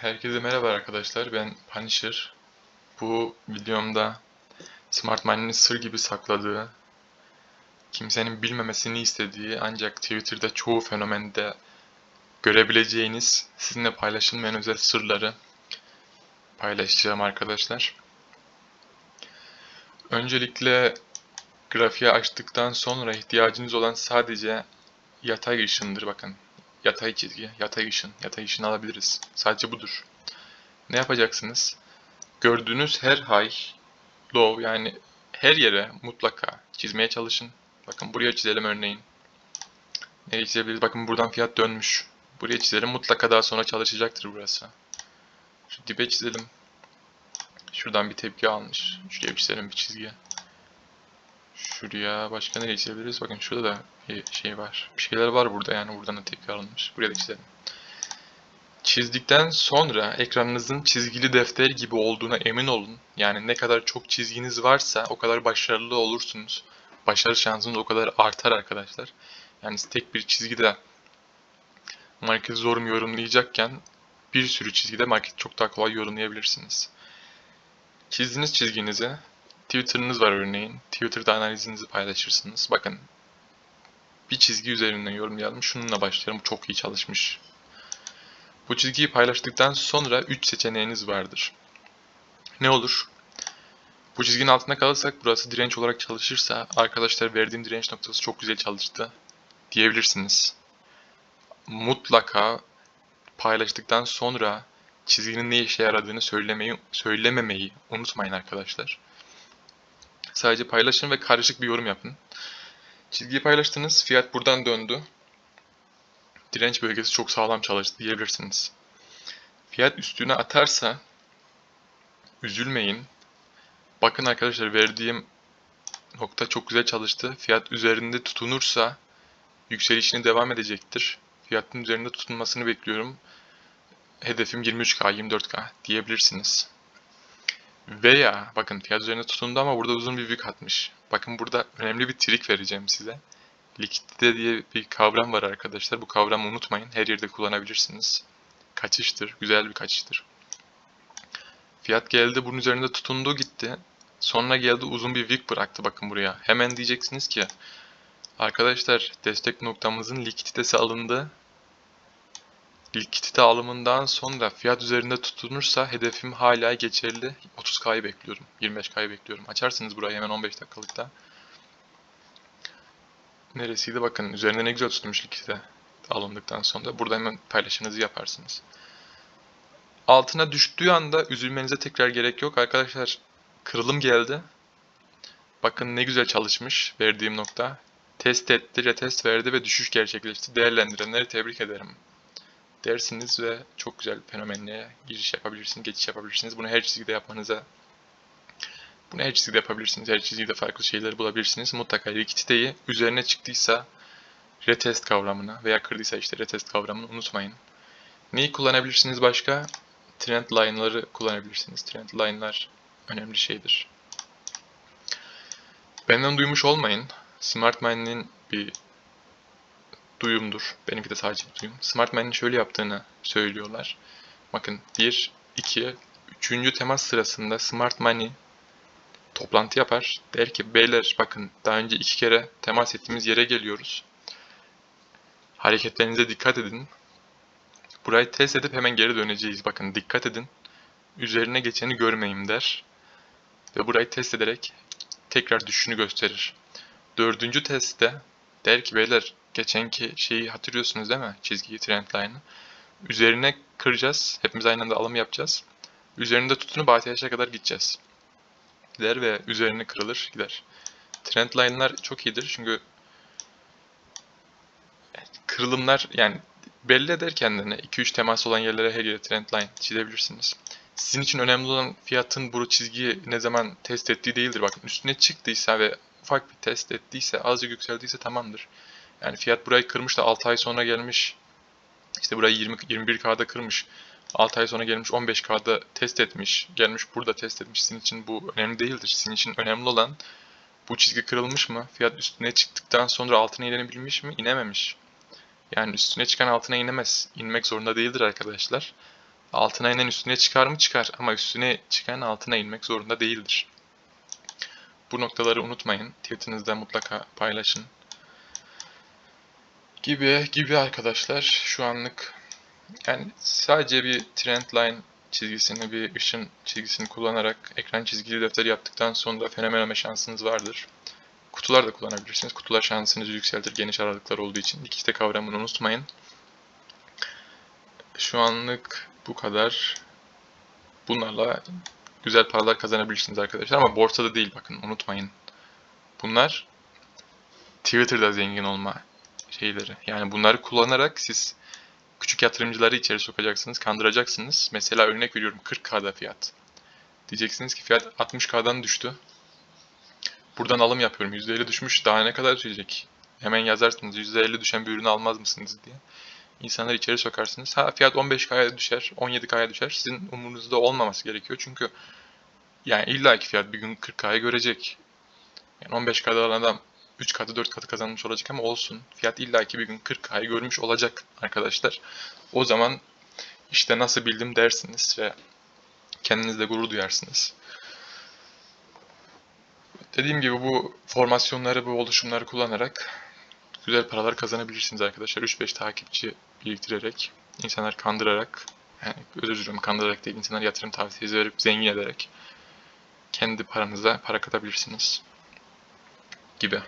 Herkese merhaba arkadaşlar. Ben Punisher. Bu videomda Smart Money'nin sır gibi sakladığı, kimsenin bilmemesini istediği ancak Twitter'da çoğu fenomende görebileceğiniz, sizinle paylaşılmayan özel sırları paylaşacağım arkadaşlar. Öncelikle grafiği açtıktan sonra ihtiyacınız olan sadece yatay ışındır bakın. Yatay çizgi, yatay ışın, yatay ışın alabiliriz. Sadece budur. Ne yapacaksınız? Gördüğünüz her high, low yani her yere mutlaka çizmeye çalışın. Bakın buraya çizelim örneğin. Nereye çizebiliriz? Bakın buradan fiyat dönmüş. Buraya çizelim. Mutlaka daha sonra çalışacaktır burası. Şu dibe çizelim. Şuradan bir tepki almış. Şuraya çizelim bir çizgi. Şuraya başka nereye çizebiliriz? Bakın şurada da bir şey var. Bir şeyler var burada yani buradan da tepki alınmış. Buraya da çizelim. Çizdikten sonra ekranınızın çizgili defter gibi olduğuna emin olun. Yani ne kadar çok çizginiz varsa o kadar başarılı olursunuz. Başarı şansınız o kadar artar arkadaşlar. Yani tek bir çizgide market zor mu yorumlayacakken bir sürü çizgide market çok daha kolay yorumlayabilirsiniz. Çizdiğiniz çizginizi Twitter'ınız var örneğin. Twitter'da analizinizi paylaşırsınız. Bakın bir çizgi üzerinden yorumlayalım. Şununla başlayalım. Çok iyi çalışmış. Bu çizgiyi paylaştıktan sonra 3 seçeneğiniz vardır. Ne olur? Bu çizginin altında kalırsak burası direnç olarak çalışırsa arkadaşlar verdiğim direnç noktası çok güzel çalıştı diyebilirsiniz. Mutlaka paylaştıktan sonra çizginin ne işe yaradığını söylemeyi söylememeyi unutmayın arkadaşlar. Sadece paylaşın ve karışık bir yorum yapın. Çizgiyi paylaştınız, fiyat buradan döndü. Direnç bölgesi çok sağlam çalıştı diyebilirsiniz. Fiyat üstüne atarsa üzülmeyin. Bakın arkadaşlar verdiğim nokta çok güzel çalıştı. Fiyat üzerinde tutunursa yükselişine devam edecektir. Fiyatın üzerinde tutunmasını bekliyorum. Hedefim 23K, 24K diyebilirsiniz. Veya bakın fiyat üzerine tutundu ama burada uzun bir wick atmış. Bakın burada önemli bir trik vereceğim size. Likidite diye bir kavram var arkadaşlar. Bu kavramı unutmayın. Her yerde kullanabilirsiniz. Kaçıştır. Güzel bir kaçıştır. Fiyat geldi bunun üzerinde tutundu gitti. Sonra geldi uzun bir wick bıraktı bakın buraya. Hemen diyeceksiniz ki arkadaşlar destek noktamızın likiditesi alındı. Likidite alımından sonra fiyat üzerinde tutunursa hedefim hala geçerli. 30K'yı bekliyorum. 25K'yı bekliyorum. Açarsınız burayı hemen 15 dakikalıkta. Neresiydi bakın üzerinde ne güzel tutmuş likidite alındıktan sonra. Burada hemen paylaşınızı yaparsınız. Altına düştüğü anda üzülmenize tekrar gerek yok. Arkadaşlar kırılım geldi. Bakın ne güzel çalışmış verdiğim nokta. Test etti, retest verdi ve düşüş gerçekleşti. Değerlendirenleri tebrik ederim dersiniz ve çok güzel fenomenliğe giriş yapabilirsiniz, geçiş yapabilirsiniz. Bunu her çizgide yapmanıza bunu her çizgide yapabilirsiniz. Her çizgide farklı şeyleri bulabilirsiniz. Mutlaka likiditeyi üzerine çıktıysa retest kavramını veya kırdıysa işte retest kavramını unutmayın. Neyi kullanabilirsiniz başka? Trend line'ları kullanabilirsiniz. Trend line'lar önemli şeydir. Benden duymuş olmayın. Smart Money'nin bir duyumdur. Benimki de sadece bir duyum. Smart Money'nin şöyle yaptığını söylüyorlar. Bakın 1, 2, 3. temas sırasında Smart Money toplantı yapar. Der ki beyler bakın daha önce iki kere temas ettiğimiz yere geliyoruz. Hareketlerinize dikkat edin. Burayı test edip hemen geri döneceğiz. Bakın dikkat edin. Üzerine geçeni görmeyeyim der. Ve burayı test ederek tekrar düşüşünü gösterir. Dördüncü testte der ki beyler geçenki şeyi hatırlıyorsunuz değil mi? Çizgiyi, trend line'ı. Üzerine kıracağız. Hepimiz aynı anda alım yapacağız. Üzerinde tutunup ATH'e kadar gideceğiz. Gider ve üzerine kırılır gider. Trend line'lar çok iyidir çünkü kırılımlar yani belli eder kendine. 2-3 temas olan yerlere her yere trend line çizebilirsiniz. Sizin için önemli olan fiyatın bu çizgiyi ne zaman test ettiği değildir. Bakın üstüne çıktıysa ve ufak bir test ettiyse, azıcık yükseldiyse tamamdır. Yani fiyat burayı kırmış da 6 ay sonra gelmiş. İşte burayı 20 21K'da kırmış. 6 ay sonra gelmiş 15K'da test etmiş. Gelmiş burada test etmiş. Sizin için bu önemli değildir. Sizin için önemli olan bu çizgi kırılmış mı? Fiyat üstüne çıktıktan sonra altına inebilmiş mi? İnememiş. Yani üstüne çıkan altına inemez. İnmek zorunda değildir arkadaşlar. Altına inen üstüne çıkar mı? Çıkar. Ama üstüne çıkan altına inmek zorunda değildir. Bu noktaları unutmayın. Tweetinizde mutlaka paylaşın. Gibi gibi arkadaşlar şu anlık yani sadece bir trendline çizgisini, bir ışın çizgisini kullanarak ekran çizgili defter yaptıktan sonra fenomen olma şansınız vardır. Kutular da kullanabilirsiniz. Kutular şansınızı yükseltir geniş aralıklar olduğu için. İkisi de kavramını unutmayın. Şu anlık bu kadar. Bunlarla güzel paralar kazanabilirsiniz arkadaşlar ama borsada değil bakın unutmayın. Bunlar Twitter'da zengin olma şeyleri. Yani bunları kullanarak siz küçük yatırımcıları içeri sokacaksınız, kandıracaksınız. Mesela örnek veriyorum 40K'da fiyat. Diyeceksiniz ki fiyat 60K'dan düştü. Buradan alım yapıyorum. %50 düşmüş. Daha ne kadar düşecek? Hemen yazarsınız %50 düşen bir ürünü almaz mısınız diye. İnsanları içeri sokarsınız. Ha fiyat 15K'ya düşer, 17K'ya düşer. Sizin umurunuzda olmaması gerekiyor. Çünkü yani illaki fiyat bir gün 40K'ya görecek. Yani 15K'da alan adam 3 katı 4 katı kazanmış olacak ama olsun. Fiyat illaki bir gün 40K'yı görmüş olacak arkadaşlar. O zaman işte nasıl bildim dersiniz ve kendinizle gurur duyarsınız. Dediğim gibi bu formasyonları, bu oluşumları kullanarak güzel paralar kazanabilirsiniz arkadaşlar. 3-5 takipçi biriktirerek, insanlar kandırarak, yani özür dilerim kandırarak değil, insanlar yatırım tavsiyesi verip zengin ederek kendi paranıza para katabilirsiniz gibi.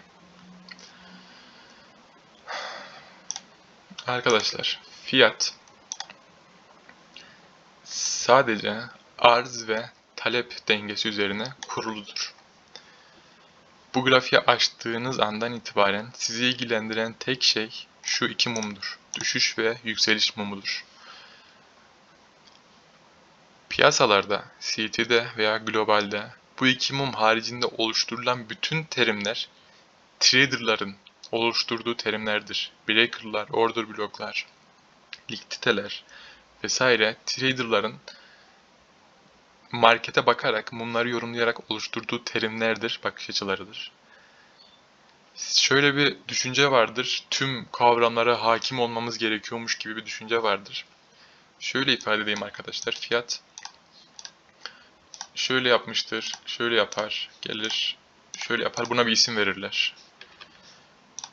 Arkadaşlar fiyat sadece arz ve talep dengesi üzerine kuruludur. Bu grafiği açtığınız andan itibaren sizi ilgilendiren tek şey şu iki mumdur. Düşüş ve yükseliş mumudur. Piyasalarda, CT'de veya globalde bu iki mum haricinde oluşturulan bütün terimler traderların oluşturduğu terimlerdir. Breaker'lar, order bloklar, likiditeler vesaire traderların markete bakarak, mumları yorumlayarak oluşturduğu terimlerdir, bakış açılarıdır. Şöyle bir düşünce vardır, tüm kavramlara hakim olmamız gerekiyormuş gibi bir düşünce vardır. Şöyle ifade edeyim arkadaşlar, fiyat şöyle yapmıştır, şöyle yapar, gelir, şöyle yapar, buna bir isim verirler.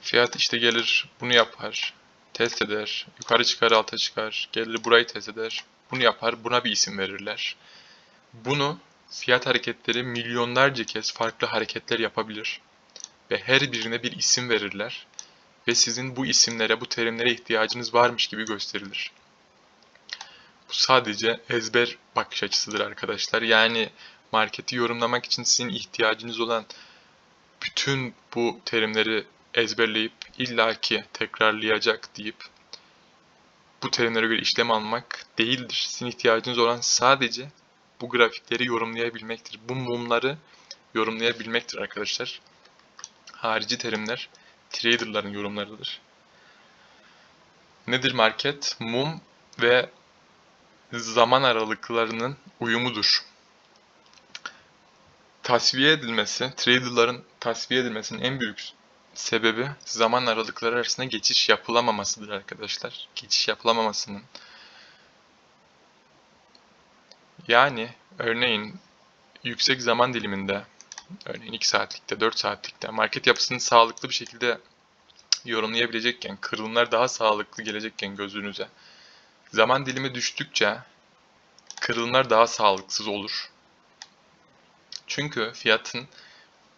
Fiyat işte gelir, bunu yapar, test eder, yukarı çıkar, alta çıkar, gelir burayı test eder, bunu yapar, buna bir isim verirler. Bunu fiyat hareketleri milyonlarca kez farklı hareketler yapabilir ve her birine bir isim verirler ve sizin bu isimlere, bu terimlere ihtiyacınız varmış gibi gösterilir. Bu sadece ezber bakış açısıdır arkadaşlar. Yani marketi yorumlamak için sizin ihtiyacınız olan bütün bu terimleri ezberleyip illaki tekrarlayacak deyip bu terimlere göre işlem almak değildir. Sizin ihtiyacınız olan sadece bu grafikleri yorumlayabilmektir. Bu mumları yorumlayabilmektir arkadaşlar. Harici terimler traderların yorumlarıdır. Nedir market? Mum ve zaman aralıklarının uyumudur. Tasfiye edilmesi, traderların tasfiye edilmesinin en büyük sebebi zaman aralıkları arasında geçiş yapılamamasıdır arkadaşlar. Geçiş yapılamamasının yani örneğin yüksek zaman diliminde örneğin 2 saatlikte 4 saatlikte market yapısını sağlıklı bir şekilde yorumlayabilecekken kırılımlar daha sağlıklı gelecekken gözünüze zaman dilimi düştükçe kırılımlar daha sağlıksız olur. Çünkü fiyatın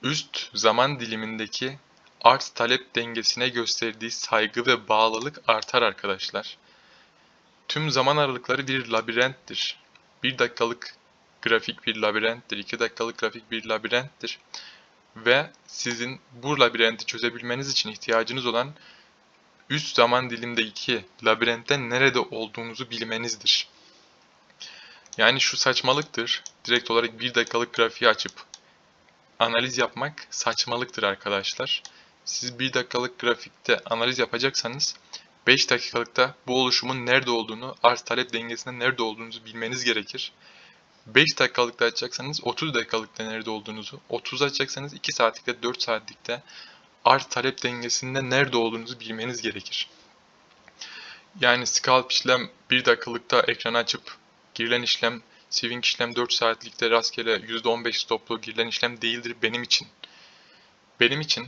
üst zaman dilimindeki arz talep dengesine gösterdiği saygı ve bağlılık artar arkadaşlar. Tüm zaman aralıkları bir labirenttir. 1 dakikalık grafik bir labirenttir, 2 dakikalık grafik bir labirenttir. Ve sizin bu labirenti çözebilmeniz için ihtiyacınız olan üst zaman dilimdeki labirentte nerede olduğunuzu bilmenizdir. Yani şu saçmalıktır. Direkt olarak 1 dakikalık grafiği açıp analiz yapmak saçmalıktır arkadaşlar. Siz 1 dakikalık grafikte analiz yapacaksanız 5 dakikalıkta bu oluşumun nerede olduğunu, arz talep dengesinde nerede olduğunuzu bilmeniz gerekir. 5 dakikalıkta açacaksanız 30 dakikalıkta nerede olduğunuzu, 30 açacaksanız 2 saatlikte 4 saatlikte arz talep dengesinde nerede olduğunuzu bilmeniz gerekir. Yani scalp işlem 1 dakikalıkta ekranı açıp Girilen işlem, swing işlem 4 saatlikte rastgele %15 stoplu girilen işlem değildir benim için. Benim için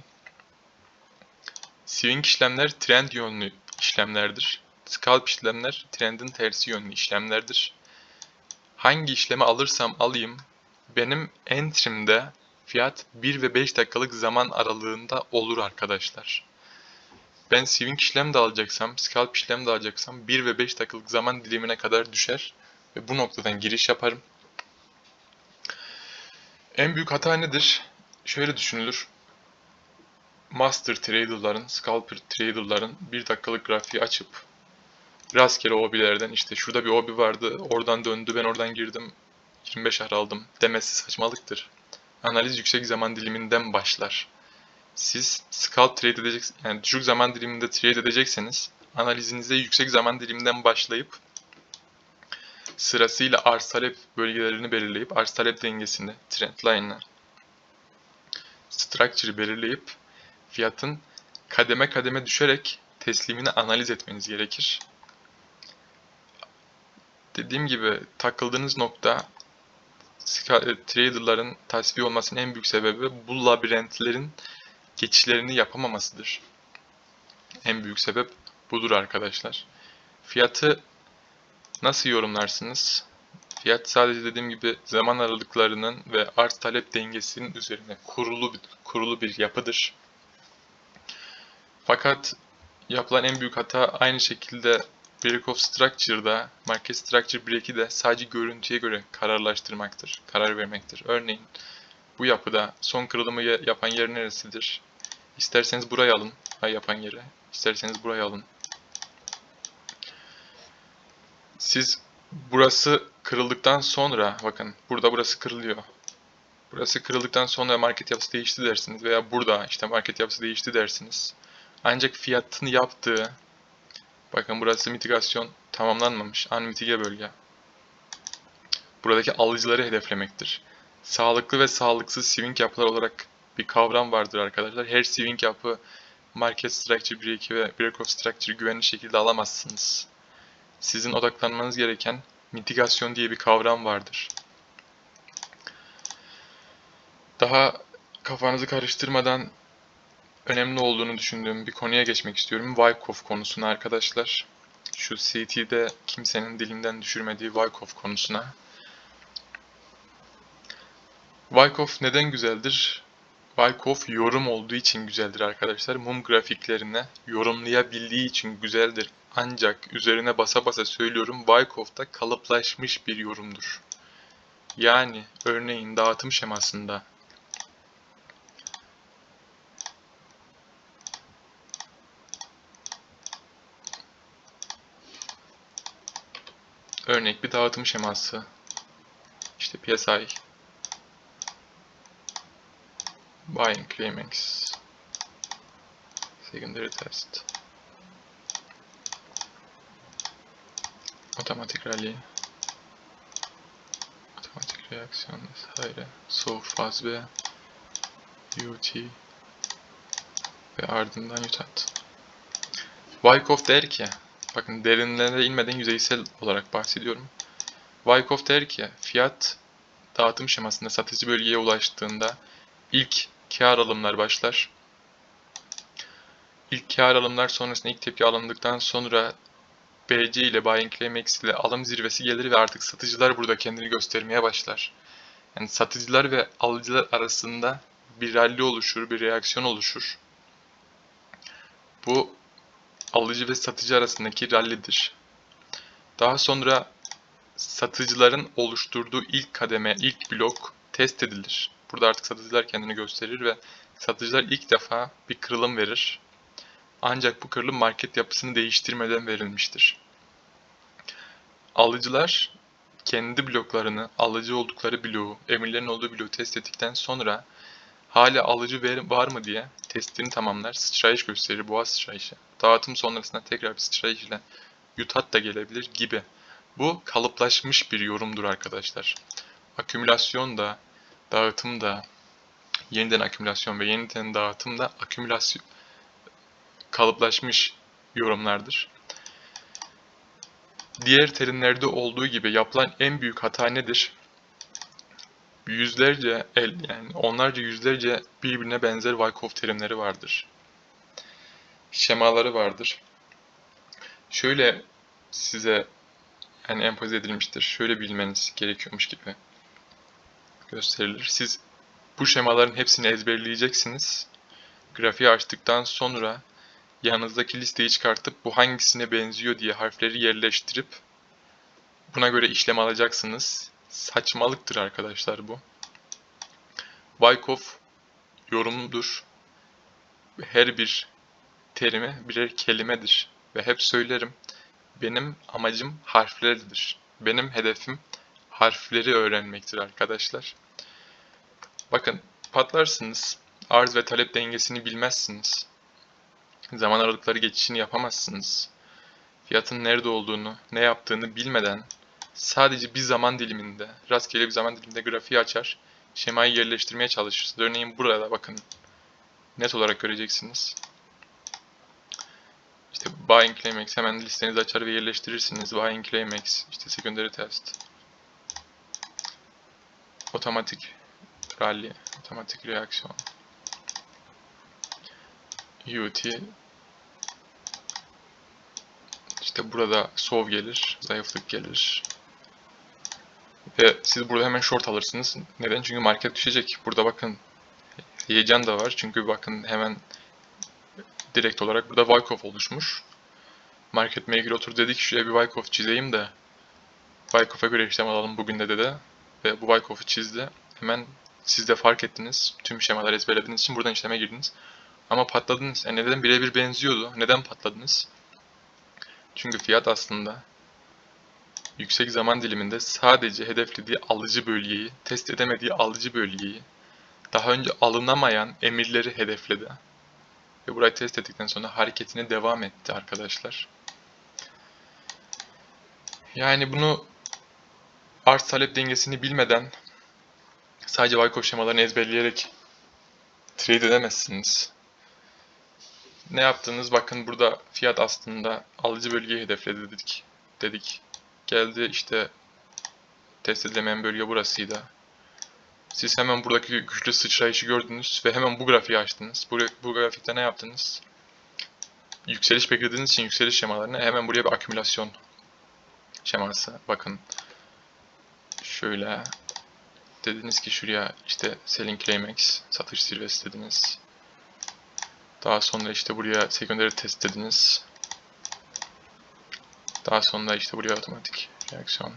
swing işlemler trend yönlü işlemlerdir. Scalp işlemler trendin tersi yönlü işlemlerdir. Hangi işlemi alırsam alayım benim entrim'de fiyat 1 ve 5 dakikalık zaman aralığında olur arkadaşlar. Ben swing işlem de alacaksam, scalp işlem de alacaksam 1 ve 5 dakikalık zaman dilimine kadar düşer ve bu noktadan giriş yaparım. En büyük hata nedir? Şöyle düşünülür. Master trader'ların, scalper trader'ların 1 dakikalık grafiği açıp rastgele OB'lerden işte şurada bir OB vardı, oradan döndü, ben oradan girdim, 25 ar aldım demesi saçmalıktır. Analiz yüksek zaman diliminden başlar. Siz scalp trade edeceksiniz, yani düşük zaman diliminde trade edecekseniz analizinize yüksek zaman diliminden başlayıp sırasıyla arz talep bölgelerini belirleyip arz talep dengesini, trendline'ı, structure'ı belirleyip fiyatın kademe kademe düşerek teslimini analiz etmeniz gerekir. Dediğim gibi takıldığınız nokta traderların tasfiye olmasının en büyük sebebi bu labirentlerin geçişlerini yapamamasıdır. En büyük sebep budur arkadaşlar. Fiyatı nasıl yorumlarsınız? Fiyat sadece dediğim gibi zaman aralıklarının ve arz talep dengesinin üzerine kurulu bir, kurulu bir yapıdır. Fakat yapılan en büyük hata aynı şekilde Break of Structure'da, Market Structure Break'i de sadece görüntüye göre kararlaştırmaktır, karar vermektir. Örneğin bu yapıda son kırılımı yapan yer neresidir? İsterseniz burayı alın, ay yapan yere. İsterseniz burayı alın. Siz burası kırıldıktan sonra, bakın burada burası kırılıyor. Burası kırıldıktan sonra market yapısı değişti dersiniz veya burada işte market yapısı değişti dersiniz. Ancak fiyatın yaptığı Bakın burası mitigasyon tamamlanmamış. Unmitige bölge. Buradaki alıcıları hedeflemektir. Sağlıklı ve sağlıksız swing yapılar olarak bir kavram vardır arkadaşlar. Her swing yapı market structure 1-2 ve break of structure güvenli şekilde alamazsınız. Sizin odaklanmanız gereken mitigasyon diye bir kavram vardır. Daha kafanızı karıştırmadan önemli olduğunu düşündüğüm bir konuya geçmek istiyorum. Wyckoff konusuna arkadaşlar. Şu CT'de kimsenin dilinden düşürmediği Wyckoff konusuna. Wyckoff neden güzeldir? Wyckoff yorum olduğu için güzeldir arkadaşlar. Mum grafiklerine yorumlayabildiği için güzeldir. Ancak üzerine basa basa söylüyorum Wyckoff'ta kalıplaşmış bir yorumdur. Yani örneğin dağıtım şemasında Örnek bir dağıtım şeması. İşte PSI. Buying Claimings. Secondary Test. Otomatik Rally. Otomatik reaksiyon vesaire. Soğuk faz ve UT ve ardından UTAT. Wyckoff der ki Bakın derinlerine inmeden yüzeysel olarak bahsediyorum. Wyckoff der ki fiyat dağıtım şemasında satıcı bölgeye ulaştığında ilk kar alımlar başlar. İlk kar alımlar sonrasında ilk tepki alındıktan sonra BC ile Buying Climax ile alım zirvesi gelir ve artık satıcılar burada kendini göstermeye başlar. Yani satıcılar ve alıcılar arasında bir rally oluşur, bir reaksiyon oluşur. Bu alıcı ve satıcı arasındaki rallidir. Daha sonra satıcıların oluşturduğu ilk kademe, ilk blok test edilir. Burada artık satıcılar kendini gösterir ve satıcılar ilk defa bir kırılım verir. Ancak bu kırılım market yapısını değiştirmeden verilmiştir. Alıcılar kendi bloklarını, alıcı oldukları bloğu, emirlerin olduğu bloğu test ettikten sonra hala alıcı var mı diye testini tamamlar, sıçrayış gösterir, boğa sıçrayışı. Dağıtım sonrasında tekrar bir sıçrayış ile yutat da gelebilir gibi. Bu kalıplaşmış bir yorumdur arkadaşlar. Akümülasyon da, dağıtım da, yeniden akümülasyon ve yeniden dağıtım da akümülasyon kalıplaşmış yorumlardır. diğer terimlerde olduğu gibi yapılan en büyük hata nedir? Yüzlerce, el, yani onlarca yüzlerce birbirine benzer Wyckoff terimleri vardır. Şemaları vardır. Şöyle size yani empoze edilmiştir. Şöyle bilmeniz gerekiyormuş gibi gösterilir. Siz bu şemaların hepsini ezberleyeceksiniz. Grafiği açtıktan sonra yanınızdaki listeyi çıkartıp bu hangisine benziyor diye harfleri yerleştirip buna göre işlem alacaksınız. Saçmalıktır arkadaşlar bu. Wyckoff yorumludur. Her bir terimi birer kelimedir. Ve hep söylerim. Benim amacım harflerdir. Benim hedefim harfleri öğrenmektir arkadaşlar. Bakın patlarsınız. Arz ve talep dengesini bilmezsiniz. Zaman aralıkları geçişini yapamazsınız. Fiyatın nerede olduğunu, ne yaptığını bilmeden sadece bir zaman diliminde, rastgele bir zaman diliminde grafiği açar, şemayı yerleştirmeye çalışırsınız. Örneğin burada bakın net olarak göreceksiniz. İşte buying claimex hemen listenizi açar ve yerleştirirsiniz. Buying claimex, işte secondary test. Otomatik rally, otomatik reaksiyon. UT işte burada sov gelir, zayıflık gelir. Ve siz burada hemen short alırsınız. Neden? Çünkü market düşecek. Burada bakın heyecan da var. Çünkü bakın hemen direkt olarak burada Wyckoff oluşmuş. Market Maker otur dedi ki şuraya bir Wyckoff çizeyim de Wyckoff'a göre işlem alalım bugün de dedi. Ve bu Wyckoff'u çizdi. Hemen siz de fark ettiniz. Tüm şemaları ezberlediğiniz için buradan işleme girdiniz. Ama patladınız. Yani neden birebir benziyordu? Neden patladınız? Çünkü fiyat aslında yüksek zaman diliminde sadece hedeflediği alıcı bölgeyi, test edemediği alıcı bölgeyi, daha önce alınamayan emirleri hedefledi. Ve burayı test ettikten sonra hareketine devam etti arkadaşlar. Yani bunu arz talep dengesini bilmeden sadece Wyckoff şemalarını ezberleyerek trade edemezsiniz. Ne yaptığınız bakın burada fiyat aslında alıcı bölgeyi hedefledi dedik. Dedik. Geldi işte test edilemeyen bölge burasıydı. Siz hemen buradaki güçlü sıçrayışı gördünüz ve hemen bu grafiği açtınız. Bu, bu grafikte ne yaptınız? Yükseliş beklediğiniz için yükseliş şemalarını hemen buraya bir akümülasyon şeması. Bakın şöyle dediniz ki şuraya işte selling climax satış zirvesi dediniz. Daha sonra işte buraya secondary test dediniz. Daha sonra işte buraya otomatik reaksiyon.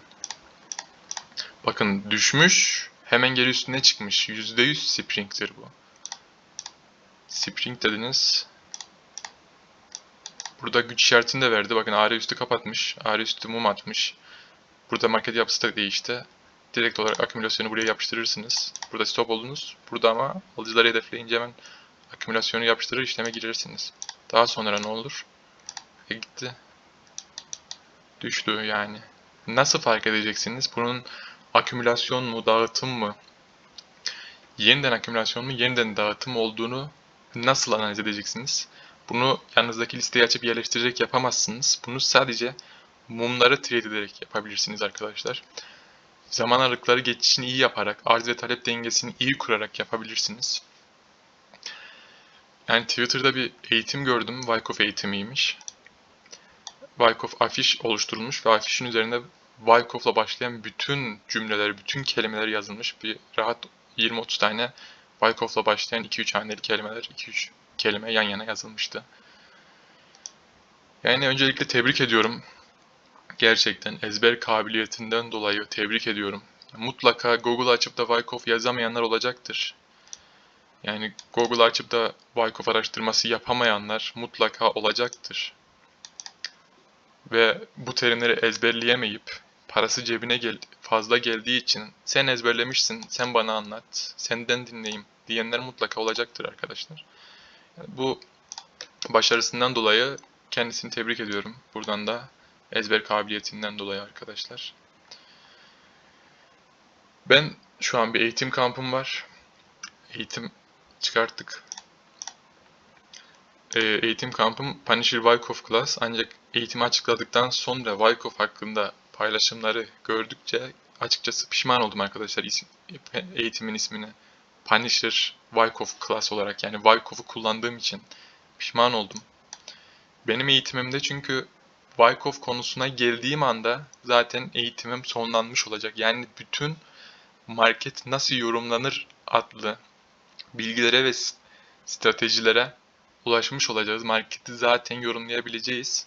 Bakın düşmüş. Hemen geri üstüne çıkmış. %100 spring'tir bu. Spring dediniz. Burada güç işaretini de verdi. Bakın AR üstü kapatmış. AR üstü mum atmış. Burada market yapısı da değişti. Direkt olarak akümülasyonu buraya yapıştırırsınız. Burada stop oldunuz. Burada ama alıcıları hedefleyince hemen akümülasyonu yapıştırır işleme girirsiniz. Daha sonra ne olur? E gitti. Düştü yani. Nasıl fark edeceksiniz? Bunun akümülasyon mu, dağıtım mı? Yeniden akümülasyon mu, yeniden dağıtım olduğunu nasıl analiz edeceksiniz? Bunu yanınızdaki listeyi açıp yerleştirerek yapamazsınız. Bunu sadece mumları trade ederek yapabilirsiniz arkadaşlar. Zaman aralıkları geçişini iyi yaparak, arz ve talep dengesini iyi kurarak yapabilirsiniz. Yani Twitter'da bir eğitim gördüm. Wyckoff eğitimiymiş. Wyckoff afiş oluşturulmuş ve afişin üzerinde Wyckoff'la başlayan bütün cümleler, bütün kelimeler yazılmış. Bir rahat 20-30 tane Wyckoff'la başlayan 2-3 haneli kelimeler, 2-3 kelime yan yana yazılmıştı. Yani öncelikle tebrik ediyorum. Gerçekten ezber kabiliyetinden dolayı tebrik ediyorum. Mutlaka Google açıp da Wyckoff yazamayanlar olacaktır. Yani Google açıp da Wyckoff araştırması yapamayanlar mutlaka olacaktır. Ve bu terimleri ezberleyemeyip parası cebine gel fazla geldiği için sen ezberlemişsin, sen bana anlat, senden dinleyeyim diyenler mutlaka olacaktır arkadaşlar. Yani bu başarısından dolayı kendisini tebrik ediyorum. Buradan da ezber kabiliyetinden dolayı arkadaşlar. Ben şu an bir eğitim kampım var. Eğitim çıkarttık. Ee, eğitim kampım Punisher Wyckoff Class ancak eğitimi açıkladıktan sonra Wyckoff hakkında paylaşımları gördükçe açıkçası pişman oldum arkadaşlar isim, eğitimin ismini. Punisher Wyckoff class olarak yani Wyckoff'u kullandığım için pişman oldum. Benim eğitimimde çünkü Wyckoff konusuna geldiğim anda zaten eğitimim sonlanmış olacak. Yani bütün market nasıl yorumlanır adlı bilgilere ve stratejilere ulaşmış olacağız. Marketi zaten yorumlayabileceğiz.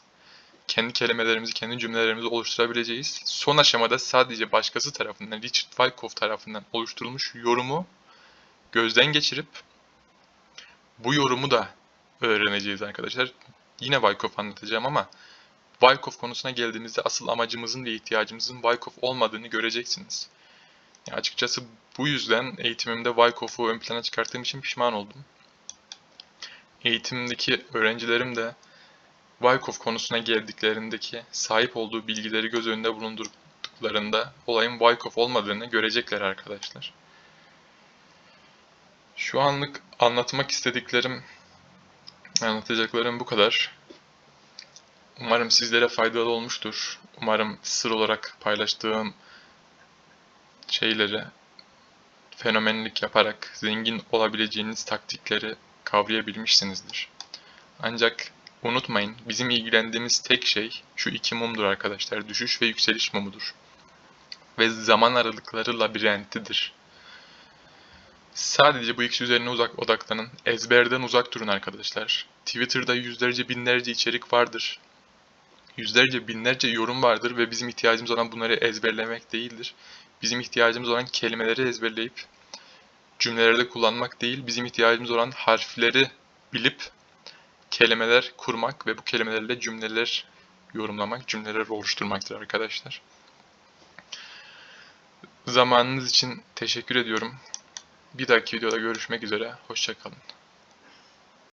Kendi kelimelerimizi, kendi cümlelerimizi oluşturabileceğiz. Son aşamada sadece başkası tarafından, Richard Wyckoff tarafından oluşturulmuş yorumu gözden geçirip bu yorumu da öğreneceğiz arkadaşlar. Yine Wyckoff anlatacağım ama Wyckoff konusuna geldiğimizde asıl amacımızın ve ihtiyacımızın Wyckoff olmadığını göreceksiniz. Ya açıkçası bu yüzden eğitimimde Wyckoff'u ön plana çıkarttığım için pişman oldum. Eğitimdeki öğrencilerim de Wyckoff konusuna geldiklerindeki sahip olduğu bilgileri göz önünde bulundurduklarında olayın Wyckoff olmadığını görecekler arkadaşlar. Şu anlık anlatmak istediklerim, anlatacaklarım bu kadar. Umarım sizlere faydalı olmuştur. Umarım sır olarak paylaştığım şeyleri fenomenlik yaparak zengin olabileceğiniz taktikleri kavrayabilmişsinizdir. Ancak unutmayın bizim ilgilendiğimiz tek şey şu iki mumdur arkadaşlar. Düşüş ve yükseliş mumudur. Ve zaman aralıkları labirentidir. Sadece bu ikisi üzerine uzak odaklanın. Ezberden uzak durun arkadaşlar. Twitter'da yüzlerce binlerce içerik vardır. Yüzlerce binlerce yorum vardır ve bizim ihtiyacımız olan bunları ezberlemek değildir. Bizim ihtiyacımız olan kelimeleri ezberleyip cümlelerde kullanmak değil, bizim ihtiyacımız olan harfleri bilip kelimeler kurmak ve bu kelimelerle cümleler yorumlamak, cümleler oluşturmaktır arkadaşlar. Zamanınız için teşekkür ediyorum. Bir dahaki videoda görüşmek üzere. Hoşçakalın.